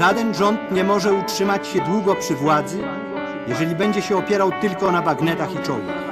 Żaden rząd nie może utrzymać się długo przy władzy, jeżeli będzie się opierał tylko na bagnetach i czołgach.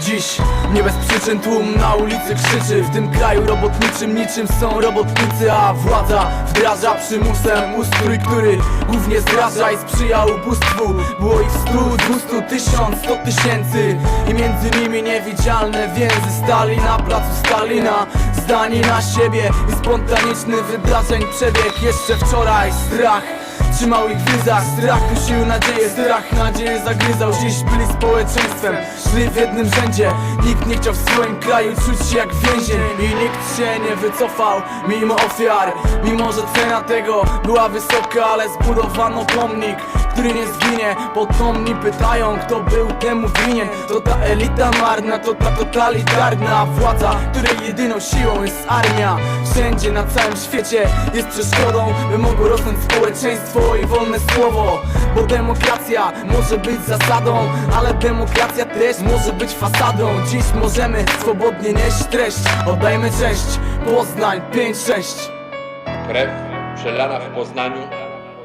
Dziś nie bez przyczyn tłum na ulicy krzyczy. W tym kraju robotniczym niczym są robotnicy A władza wdraża przymusem ustrój, który głównie zdraża i sprzyja ubóstwu. Było ich stu, dwustu, tysiąc, sto tysięcy I między nimi niewidzialne więzy Stali na placu Stalina. Zdani na siebie i spontaniczny wydarzeń przebieg Jeszcze wczoraj. Strach Trzymał ich w ryzach, strach dusił nadzieję Strach nadzieję zagryzał, dziś byli społeczeństwem Szli w jednym rzędzie, nikt nie chciał w swoim kraju czuć się jak więzień. I nikt się nie wycofał, mimo ofiar. Mimo, że cena tego była wysoka, ale zbudowano pomnik który nie zginie. Potomni pytają, kto był temu winien. To ta elita marna, to ta totalitarna władza Której jedyną siłą jest armia. Wszędzie na całym świecie jest przeszkodą By mogło rosnąć społeczeństwo i wolne słowo Bo demokracja może być zasadą Ale demokracja też może być fasadą. Dziś możemy swobodnie nieść treść. Oddajmy cześć, Poznań 5-6 Krew przelana w Poznaniu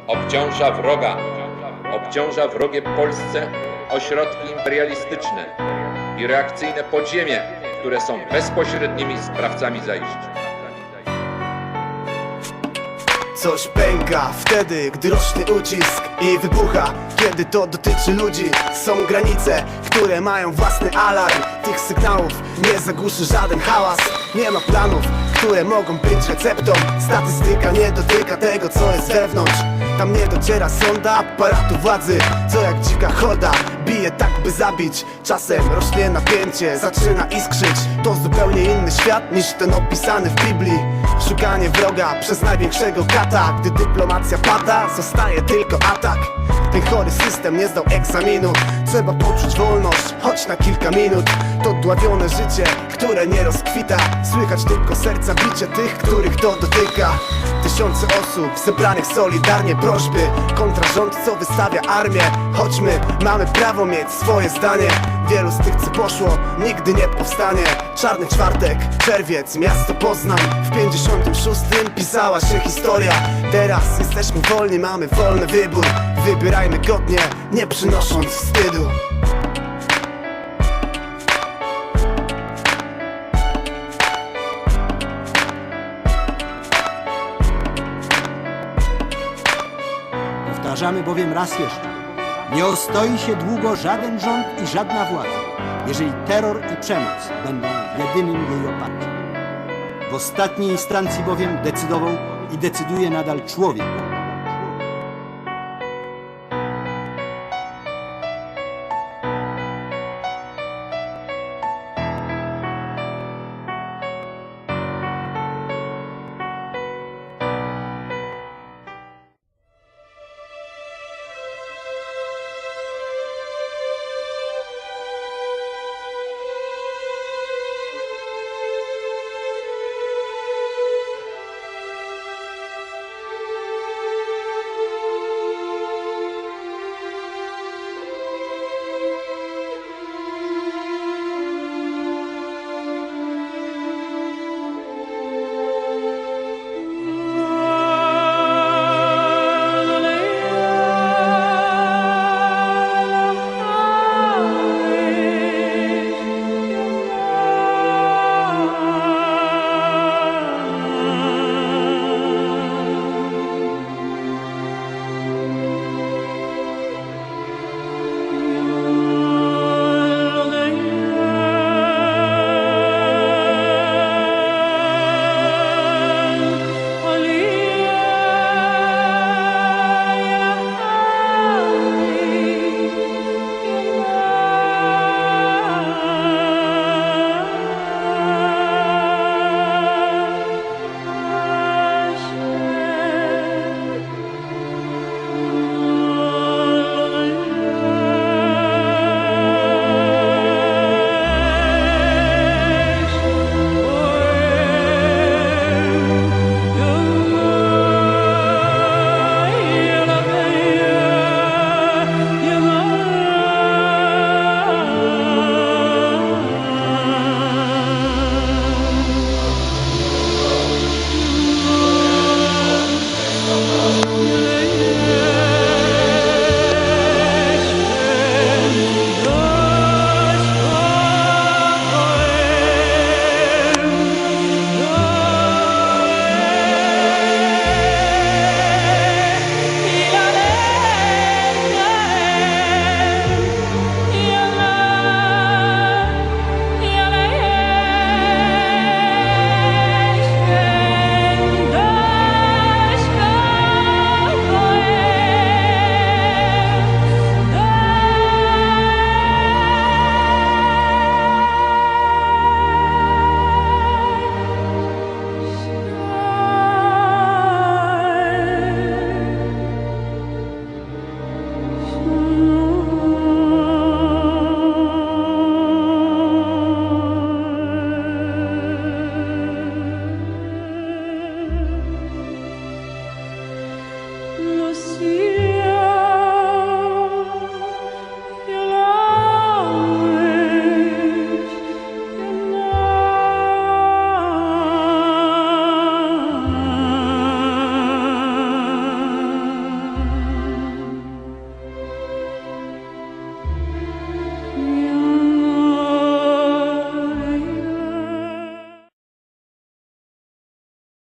obciąża wroga, obciąża wrogie Polsce ośrodki imperialistyczne i reakcyjne podziemie, które są bezpośrednimi sprawcami zajść. Coś pęka. Wtedy, gdy rośnie ucisk i wybucha Kiedy to dotyczy ludzi Są granice, które mają własny alarm. Tych sygnałów nie zagłuszy żaden hałas. Nie ma planów, które mogą być receptą. Statystyka nie dotyka tego, co jest wewnątrz. Tam nie dociera sonda aparatu władzy Co jak dzika horda bije tak by zabić. Czasem rośnie napięcie, zaczyna iskrzyć. To zupełnie inny świat niż ten opisany w Biblii. Szukanie wroga przez największego kata. Gdy dyplomacja pada, zostaje tylko atak. Ten chory system nie zdał egzaminu. Trzeba poczuć wolność, choć na kilka minut. To dławione życie, które nie rozkwita. Słychać tylko serca bicie tych, których to dotyka Tysiące osób zebranych solidarnie prośby Kontra rząd, co wystawia armię? Chodźmy, mamy prawo mieć swoje zdanie. Wielu z tych, co poszło, nigdy nie powstanie. Czarny czwartek, czerwiec, miasto Poznań. W 56 pisała się historia. Teraz jesteśmy wolni, mamy wolny wybór. Wybierajmy godnie, nie przynosząc wstydu Powtarzamy bowiem raz jeszcze. Nie ostoi się długo żaden rząd i żadna władza, jeżeli terror i przemoc będą jedynym jej oparciem. W ostatniej instancji bowiem decydował i decyduje nadal człowiek,